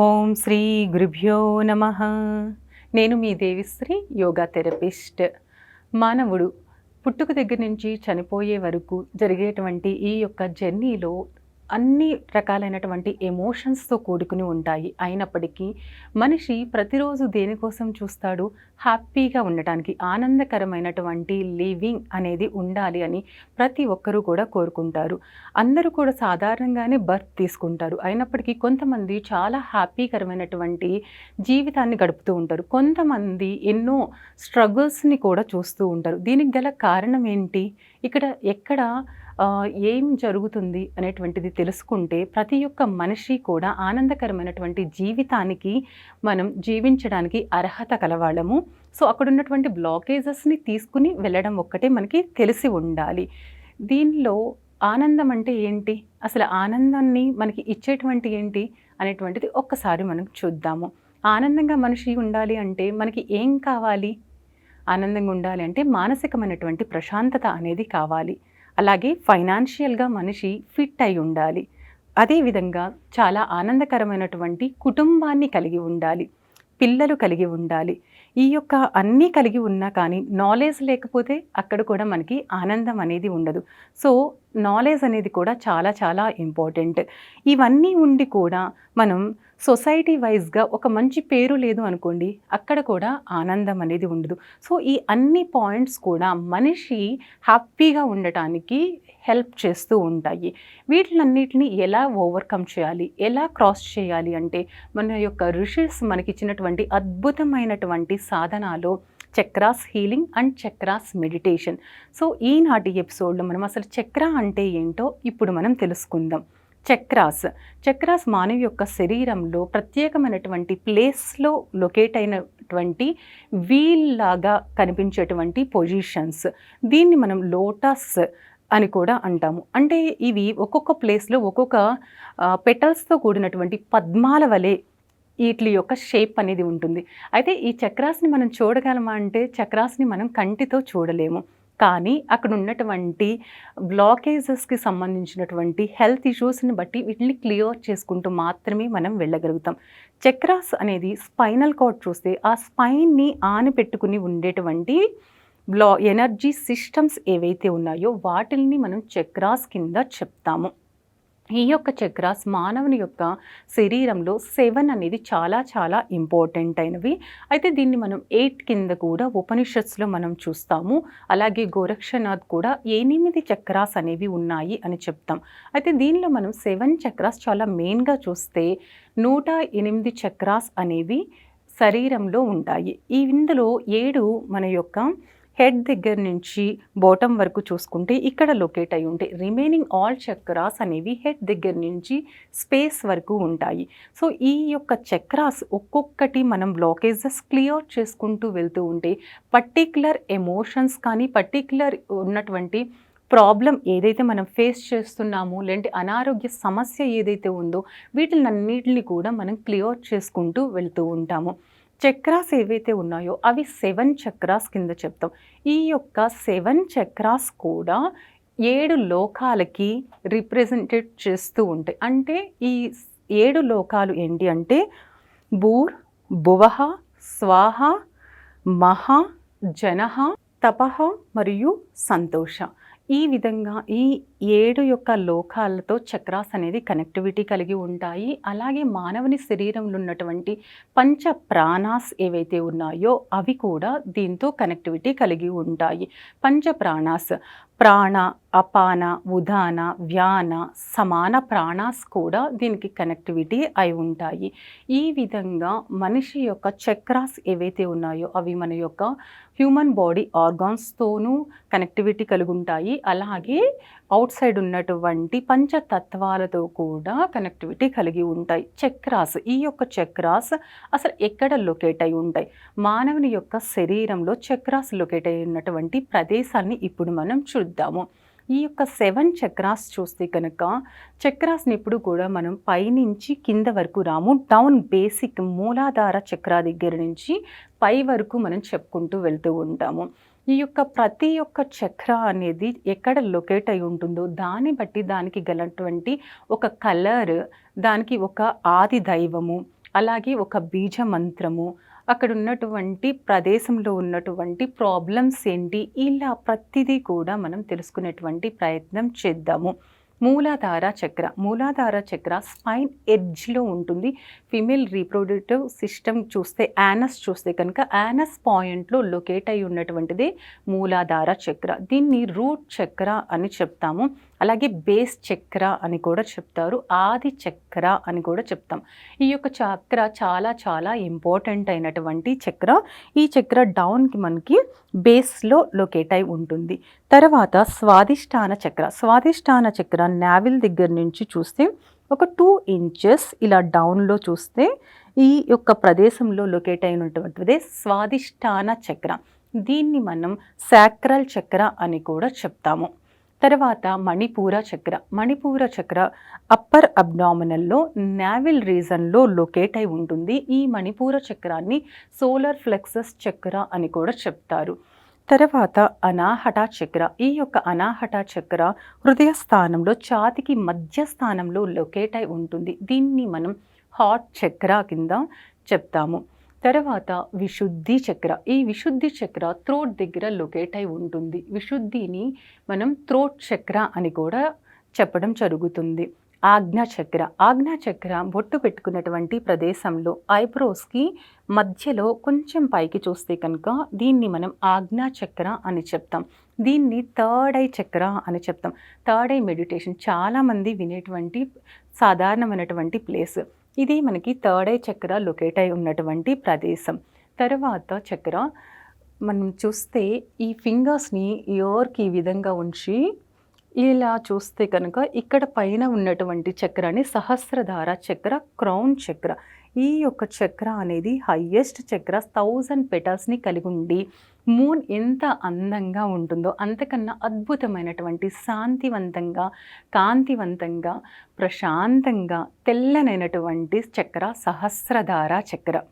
ఓం శ్రీ గురుభ్యో నమ. నేను మీ దేవిశ్రీ యోగా థెరపిస్ట్. మానవుడు పుట్టుక దగ్గర నుంచి చనిపోయే వరకు జరిగేటువంటి ఈ యొక్క జర్నీలో అన్ని రకాలైనటువంటి ఎమోషన్స్తో కూడుకుని ఉంటాయి. అయినప్పటికీ మనిషి ప్రతిరోజు దేనికోసం చూస్తాడు? హ్యాపీగా ఉండటానికి ఆనందకరమైనటువంటి లివింగ్ అనేది ఉండాలి అని ప్రతి ఒక్కరూ కూడా కోరుకుంటారు. అందరూ కూడా సాధారణంగానే బర్త్ తీసుకుంటారు. అయినప్పటికీ కొంతమంది చాలా హ్యాపీకరమైనటువంటి జీవితాన్ని గడుపుతూ ఉంటారు. కొంతమంది ఎన్నో స్ట్రగుల్స్ని కూడా చూస్తూ ఉంటారు. దీనికి గల కారణం ఏంటి? ఇక్కడ ఎక్కడ ఏం జరుగుతుంది అనేటువంటిది తెలుసుకుంటే ప్రతి ఒక్క మనిషి కూడా ఆనందకరమైనటువంటి జీవితానికి మనం జీవించడానికి అర్హత కలవాళ్ళము. సో అక్కడ ఉన్నటువంటి బ్లాకేజెస్ని తీసుకుని వెళ్ళడం ఒక్కటే మనకి తెలిసి ఉండాలి. దీనిలో ఆనందం అంటే ఏంటి? అసలు ఆనందాన్ని మనకి ఇచ్చేటువంటి ఏంటి అనేటువంటిది ఒక్కసారి మనం చూద్దాము. ఆనందంగా మనిషి ఉండాలి అంటే మనకి ఏం కావాలి? ఆనందంగా ఉండాలి అంటే మానసికమైనటువంటి ప్రశాంతత అనేది కావాలి. అలాగే ఫైనాన్షియల్గా మనిషి ఫిట్ అయి ఉండాలి. అదేవిధంగా చాలా ఆనందకరమైనటువంటి కుటుంబాన్ని కలిగి ఉండాలి. పిల్లలు కలిగి ఉండాలి. ఈ యొక్క అన్నీ కలిగి ఉన్నా కానీ నాలెడ్జ్ లేకపోతే అక్కడ కూడా మనకి ఆనందం అనేది ఉండదు. సో నాలెడ్జ్ అనేది కూడా చాలా చాలా ఇంపార్టెంట్ ఇవన్నీ ఉండి కూడా మనం సొసైటీ వైజ్గా ఒక మంచి పేరు లేదు అనుకోండి అక్కడ కూడా ఆనందం అనేది ఉండదు. సో ఈ అన్ని పాయింట్స్ కూడా మనిషి హ్యాపీగా ఉండటానికి హెల్ప్ చేస్తూ ఉంటాయి. వీటిలన్నిటిని ఎలా ఓవర్కమ్ చేయాలి? ఎలా క్రాస్ చేయాలి అంటే మన యొక్క ఋషిస్ మనకిచ్చినటువంటి అద్భుతమైనటువంటి సాధనాలు chakras healing and chakras meditation. So ఈనాటి ఎపిసోడ్లో మనం అసలు చక్ర అంటే ఏంటో ఇప్పుడు మనం తెలుసుకుందాం. చక్రాస్. చక్రాస్ మానవి యొక్క శరీరంలో ప్రత్యేకమైనటువంటి ప్లేస్లో లొకేట్ అయినటువంటి వీల్ లాగా కనిపించేటువంటి పొజిషన్స్. దీన్ని మనం లోటస్ అని కూడా అంటాము. అంటే ఇవి ఒక్కొక్క ప్లేస్లో ఒక్కొక్క పెటల్స్తో కూడినటువంటి పద్మాల వలె వీటి యొక్క షేప్ అనేది ఉంటుంది. అయితే ఈ చక్రాస్ని మనం చూడగలమా అంటే చక్రాస్ని మనం కంటితో చూడలేము. కానీ అక్కడ ఉన్నటువంటి బ్లాకేజెస్కి సంబంధించినటువంటి హెల్త్ ఇష్యూస్ని బట్టి వీటిని క్లియర్ చేసుకుంటూ మాత్రమే మనం వెళ్ళగలుగుతాం. చక్రాస్ అనేది స్పైనల్ కార్డ్ చూస్తే ఆ స్పైన్ని ఆని పెట్టుకుని ఉండేటువంటి బ్లా ఎనర్జీ సిస్టమ్స్ ఏవైతే ఉన్నాయో వాటిల్ని మనం చక్రాస్ కింద చెప్తాము. ఈ యొక్క చక్రాస్ మానవుని యొక్క శరీరంలో సెవెన్ అనేది చాలా చాలా ఇంపార్టెంట్ అయినవి. అయితే దీన్ని మనం ఎయిట్ కింద కూడా ఉపనిషత్స్లో మనం చూస్తాము. అలాగే గోరక్షనాథ్ కూడా ఎనిమిది చక్రాస్ అనేవి ఉన్నాయి అని చెప్తాం. అయితే దీనిలో మనం సెవెన్ చక్రాస్ చాలా మెయిన్గా చూస్తే నూట ఎనిమిది చక్రాస్ అనేవి శరీరంలో ఉంటాయి. ఈ ఇందులో ఏడు మన యొక్క హెడ్ దగ్గర నుంచి బాటమ్ వరకు చూసుకుంటే ఇక్కడ లొకేట్ అయి ఉంటాయి రిమైనింగ్ ఆల్ చక్రాస్ అనేవి హెడ్ దగ్గర నుంచి స్పేస్ వరకు ఉంటాయి. సో ఈ యొక్క చక్రాస్ ఒక్కొక్కటి మనం బ్లాకేజెస్ క్లియర్ చేసుకుంటూ వెళ్తూ ఉంటే పర్టిక్యులర్ ఎమోషన్స్ కానీ పర్టిక్యులర్ ఉన్నటువంటి ప్రాబ్లం ఏదైతే మనం ఫేస్ చేస్తున్నామో లేదంటే అనారోగ్య సమస్య ఏదైతే ఉందో వీటినన్నిటిని కూడా మనం క్లియర్ చేసుకుంటూ వెళ్తూ ఉంటాము. చక్రాస్ ఏవైతే ఉన్నాయో అవి సెవెన్ చక్రాస్ కింద చెప్తాం. ఈ యొక్క సెవెన్ చక్రాస్ కూడా ఏడు లోకాలకి రిప్రజెంటేట్ చేస్తూ ఉంటాయి. అంటే ఈ ఏడు లోకాలు ఏంటి అంటే భూర్ భువహ స్వాహ మహా జనహ తపహ మరియు సంతోష. ఈ విధంగా ఈ ఏడు యొక్క లోకాలతో చక్రాస్ అనేది కనెక్టివిటీ కలిగి ఉంటాయి. అలాగే మానవుని శరీరంలో ఉన్నటువంటి పంచ ప్రాణాస్ ఏవైతే ఉన్నాయో అవి కూడా దీంతో కనెక్టివిటీ కలిగి ఉంటాయి. పంచ ప్రాణాస్ ప్రాణ అపాన ఉదాన వ్యాన సమాన ప్రాణాస్ కూడా దీనికి కనెక్టివిటీ అయి ఉంటాయి. ఈ విధంగా మనిషి యొక్క చక్రాస్ ఏవైతే ఉన్నాయో అవి మన యొక్క హ్యూమన్ బాడీ ఆర్గాన్స్తోనూ కనెక్టివిటీ కలిగి ఉంటాయి. అలాగే అవుట్ సైడ్ ఉన్నటువంటి పంచతత్వాలతో కూడా కనెక్టివిటీ కలిగి ఉంటాయి. చక్రాస్ ఈ యొక్క చక్రాస్ అసలు ఎక్కడ లొకేట్ అయి ఉంటాయి? మానవుని యొక్క శరీరంలో చక్రాస్ లొకేట్ అయి ఉన్నటువంటి ప్రదేశాన్ని ఇప్పుడు మనం చూద్దాము. ఈ యొక్క సెవెన్ చక్రాస్ చూస్తే కనుక చక్రాస్ని ఇప్పుడు కూడా మనం పైనుంచి కింద వరకు రాము. డౌన్ బేసిక్ మూలాధార చక్ర దగ్గర నుంచి పై వరకు మనం చెప్పుకుంటూ వెళ్తూ ఉంటాము. ఈ యొక్క ప్రతి ఒక్క చక్ర అనేది ఎక్కడ లొకేట్ అయి ఉంటుందో దాన్ని బట్టి దానికి గలటువంటి ఒక కలర్ దానికి ఒక ఆది దైవము అలాగే ఒక బీజ మంత్రము అక్కడ ఉన్నటువంటి ప్రదేశంలో ఉన్నటువంటి ప్రాబ్లమ్స్ ఏంటి ఇలా ప్రతిదీ కూడా మనం తెలుసుకునేటువంటి ప్రయత్నం చేద్దాము. మూలాధార చక్ర. మూలాధార చక్ర స్పైన్ ఎడ్జ్లో ఉంటుంది. ఫిమేల్ రీప్రొడక్టివ్ సిస్టమ్ చూస్తే యానస్ చూస్తే కనుక యానస్ పాయింట్లో లొకేట్ అయి ఉన్నటువంటిది మూలాధార చక్ర. దీన్ని రూట్ చక్ర అని చెప్తాము. అలాగే బేస్ చక్ర అని కూడా చెప్తారు ఆది చక్ర అని కూడా చెప్తాం. ఈ యొక్క చక్ర చాలా చాలా ఇంపార్టెంట్ అయినటువంటి చక్ర. ఈ చక్ర డౌన్కి మనకి బేస్లో లొకేట్ అయి ఉంటుంది. తర్వాత స్వాదిష్టాన చక్ర. స్వాదిష్టాన చక్ర నావిల్ దగ్గర నుంచి చూస్తే ఒక టూ ఇంచెస్ ఇలా డౌన్లో చూస్తే ఈ యొక్క ప్రదేశంలో లొకేట్ అయినటువంటిదే స్వాదిష్టాన చక్ర. దీన్ని మనం సాక్రల్ చక్ర అని కూడా చెప్తాము. తర్వాత మణిపూర చక్ర. మణిపూర చక్ర అప్పర్ అబ్డామినల్లో నావిల్ రీజన్లో లొకేట్ అయి ఉంటుంది. ఈ మణిపూర చక్రాన్ని సోలర్ ఫ్లెక్సస్ చక్ర అని కూడా చెప్తారు. తర్వాత అనాహట చక్ర. ఈ యొక్క అనాహట చక్ర హృదయ స్థానంలో ఛాతికి మధ్య స్థానంలో లొకేట్ అయి ఉంటుంది. దీన్ని మనం హాట్ చక్ర కింద చెప్తాము. తర్వాత విశుద్ధి చక్ర. ఈ విశుద్ధి చక్ర త్రోట్ దగ్గర లొకేట్ అయి ఉంటుంది. విశుద్ధిని మనం త్రోట్ చక్ర అని కూడా చెప్పడం జరుగుతుంది. ఆజ్ఞా చక్ర. ఆజ్ఞా చక్ర బొట్టు పెట్టుకున్నటువంటి ప్రదేశంలో ఐబ్రోస్కి మధ్యలో కొంచెం పైకి చూస్తే కనుక దీన్ని మనం ఆజ్ఞా చక్ర అని చెప్తాం. దీన్ని థర్డ్ ఐ చక్ర అని చెప్తాం. థర్డ్ ఐ మెడిటేషన్ చాలామంది వినేటువంటి సాధారణమైనటువంటి ప్లేస్. ఇది మనకి థర్డ్ ఐ చక్ర లొకేట్ అయి ఉన్నటువంటి ప్రదేశం. తర్వాత చక్ర మనం చూస్తే ఈ ఫింగర్స్ని ఇయర్కి ఈ విధంగా ఉంచి ఇలా చూస్తే కనుక ఇక్కడ పైన ఉన్నటువంటి చక్రాన్ని సహస్రధార చక్ర క్రౌన్ చక్ర ఈ యొక్క చక్ర అనేది హయ్యెస్ట్ చక్ర థౌజండ్ పెటల్స్ని కలిగి ఉండి మూన్ ఎంత అందంగా ఉంటుందో అంతకన్నా అద్భుతమైనటువంటి శాంతివంతంగా కాంతివంతంగా ప్రశాంతంగా తెల్లనైనటువంటి చక్ర సహస్రధార చక్ర.